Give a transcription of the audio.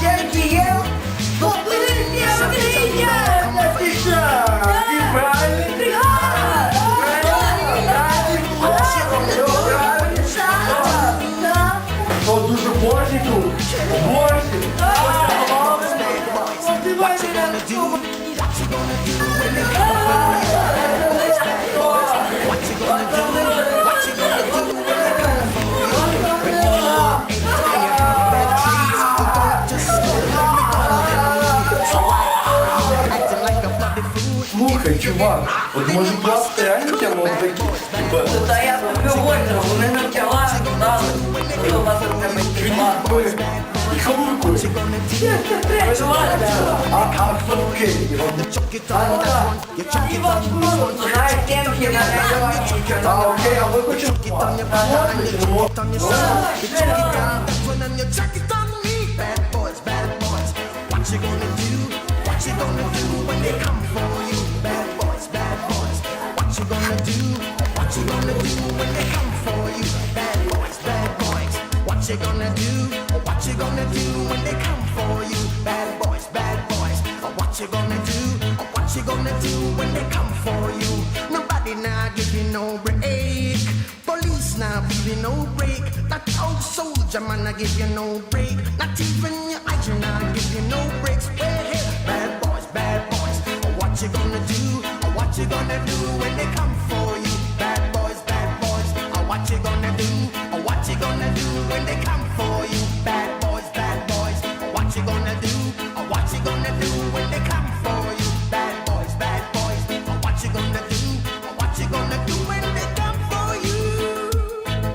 Gente, eu vou pedir a minha ficha e vai do depósito, depósito. What you gonna do? What you gonna do when they тіла. Хамуркуй. А, а хто такий? Іван Кузов, знає темки на А, окей, а ви хочете? When I'm your jacket on me, bad boys, bad boys. What you gonna do? What you gonna do when they come for you? Bad boys, bad boys. What you gonna do? What you gonna do when they come for you? Bad boys, bad boys. What you gonna do? What you gonna do when they come for you? Nobody now give you no break. Police now give you no break. That old soldier man I give you no break. Not even your you now give you no breaks. Hey, bad boys, bad boys. What you gonna do? What you gonna do when they come for what you gonna do? What you gonna do when they come for you?